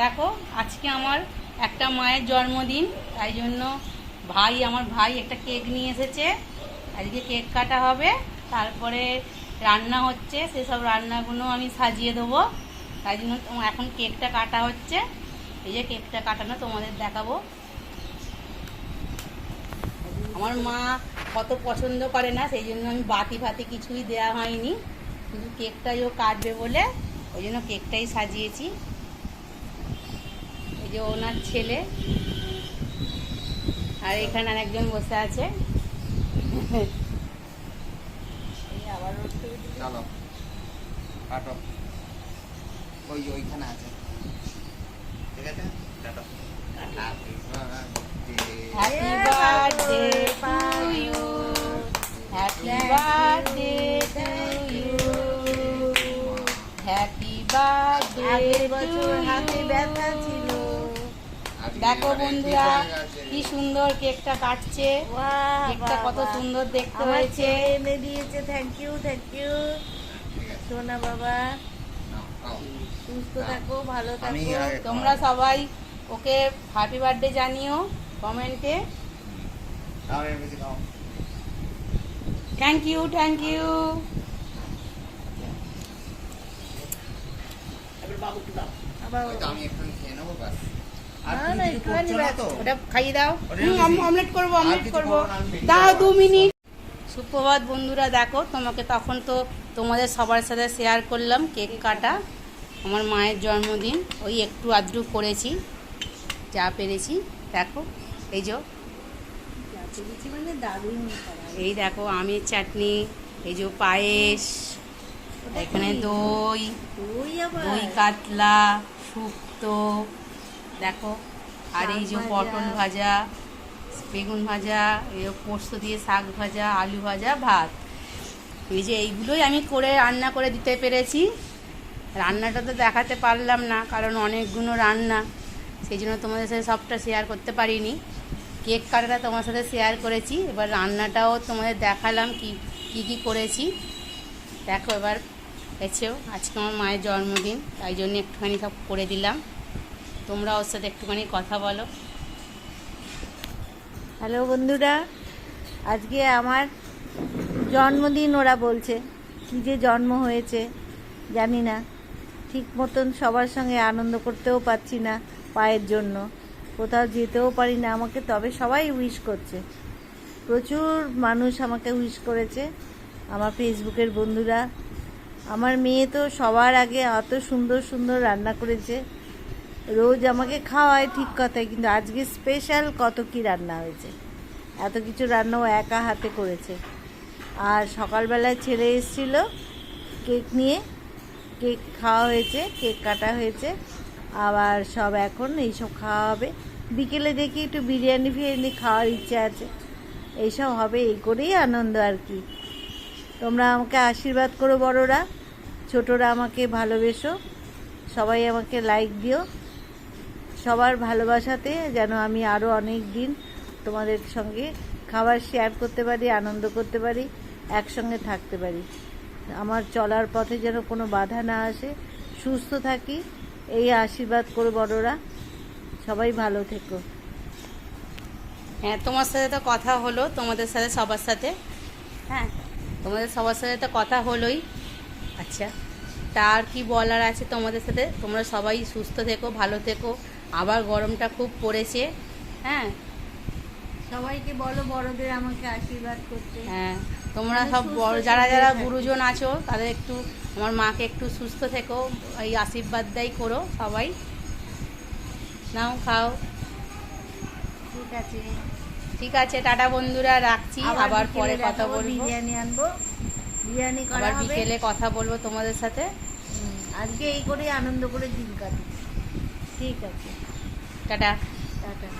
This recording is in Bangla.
দেখো, আজকে আমার একটা মায়ের জন্মদিন, তাই জন্য ভাই, আমার ভাই একটা কেক নিয়ে এসেছে। আজকে কেক কাটা হবে, তারপরে রান্না হচ্ছে, সেসব রান্নাগুলো আমি সাজিয়ে দেবো। তাই জন্য এখন কেকটা কাটা হচ্ছে। এই যে কেকটা কাটানো, তোমাদের দেখাবো। আমার মা কত পছন্দ করে না, সেই জন্য আমি বাতি ফাতি কিছুই দেওয়া হয়নি। কিন্তু কেকটাই ও কাটবে বলে, ওই জন্য কেকটাই সাজিয়েছি। যে ওনার ছেলে আর এখানে আর একজন বসে আছে ওই ওইখানে আছে ঠিক আছে Happy birthday. Happy birthday to you. Happy birthday to you. Happy birthday to you. দেখো বন্ধুরা হয়ে। কি সুন্দর কেকটা কাটছে। কেকটা কত সুন্দর দেখতে হয়েছে। এনে দিয়েছে থ্যাংক ইউ থ্যাংক ইউ সোনা বাবা সুস্থ থাকো ভালো থাকো। তোমরা সবাই ওকে হ্যাপি বার্থডে জানিও কমেন্টে। থ্যাংক ইউ থ্যাংক ইউ আবার আমি একটু খেয়ে নেব ব্যাস। সুপ্রভাত বন্ধুরা দেখো তোমাকে তখন তো তোমাদের সবার সাথে শেয়ার করলাম কেক কাটা। আমার মায়ের জন্মদিন ওই একটু আধটু করেছি যা পেরেছি। দেখো এই যে মানে এই দেখো আমের চাটনি এই যে পায়েস এখানে দই দই কাতলা শুক্তো দেখো আর এই যে পটল ভাজা। বেগুন ভাজা পোস্ত দিয়ে শাক ভাজা আলু ভাজা ভাত। এই যে এইগুলোই আমি করে রান্না করে দিতে পেরেছি। রান্নাটা তো দেখাতে পারলাম না কারণ অনেকগুলো রান্না। সেই জন্য তোমাদের সাথে সবটা শেয়ার করতে পারিনি। কেক কাটাটা তোমার সাথে শেয়ার করেছি। এবার রান্নাটাও তোমাদের দেখালাম কি কি কি করেছি। দেখো এবার এছেও আজকে আমার মায়ের জন্মদিন তাই জন্য একটুখানি সব করে দিলাম। তোমরা ওর সাথে একটুখানি কথা বলো। হ্যালো বন্ধুরা, আজকে আমার জন্মদিন ওরা বলছে। কী যে জন্ম হয়েছে, জানি না। ঠিক মতন সবার সঙ্গে আনন্দ করতেও পারছি না পায়ের জন্য। কোথাও যেতেও পারি না, আমাকে তবে সবাই উইশ করছে। প্রচুর মানুষ আমাকে উইশ করেছে, আমার ফেসবুকের বন্ধুরা। আমার মেয়ে তো সবার আগে অত সুন্দর সুন্দর রান্না করেছে। রোজ আমাকে খাওয়ায় ঠিক কথাই, কিন্তু আজকে স্পেশাল কত কি রান্না হয়েছে। এত কিছু রান্নাও একা হাতে করেছে। আর সকালবেলায় ছেলে এসেছিল, কেক নিয়ে। কেক খাওয়া হয়েছে, কেক কাটা হয়েছে। আবার সব এখন এইসব খাওয়া হবে। বিকেলে দেখি একটু বিরিয়ানি ফিরিয়ানি খাওয়ার ইচ্ছে আছে। এইসব হবে, এই করেই আনন্দ আর কি। তোমরা আমাকে আশীর্বাদ করো বড়রা। ছোটরা আমাকে ভালোবেসো। সবাই আমাকে লাইক দিও। সবার ভালোবাসাতে যেন আমি আরও অনেক দিন তোমাদের সঙ্গে খাবার শেয়ার করতে পারি আনন্দ করতে পারি একসঙ্গে থাকতে পারি। আমার চলার পথে যেন কোনো বাধা না আসে। সুস্থ থাকি এই আশীর্বাদ করো বড়রা। সবাই ভালো থেকো। হ্যাঁ তোমার সাথে তো কথা হলো তোমাদের সাথে সবার সাথে। হ্যাঁ। তোমাদের সবার সাথে তো কথা হলোই। আচ্ছা তার কি বলার আছে তোমাদের সাথে? তোমরা সবাই সুস্থ থেকো ভালো থেকো। আবার গরমটা খুব পড়েছে হ্যাঁ? সবাইকে বলো বড়দের আমাকে আশীর্বাদ করতে। হ্যাঁ তোমরা মানে সব বড় যারা যারা গুরুজন আছো তাদের একটু আমার মাকে একটু সুস্থ থেকো এই আশীর্বাদ দেয় করো সবাই। নাও খাও। ঠিক আছে। ঠিক আছে টাটা বন্ধুরা রাখছি। আবার পরে কথা বলব। বিরিয়ানি আনব। বিরিয়ানি করা আবার হবে। বিকেলে কথা বলব তোমাদের সাথে। আজকে এই করেই আনন্দ করে দিন কাটে ঠিক আছে। টাটা। টাটা।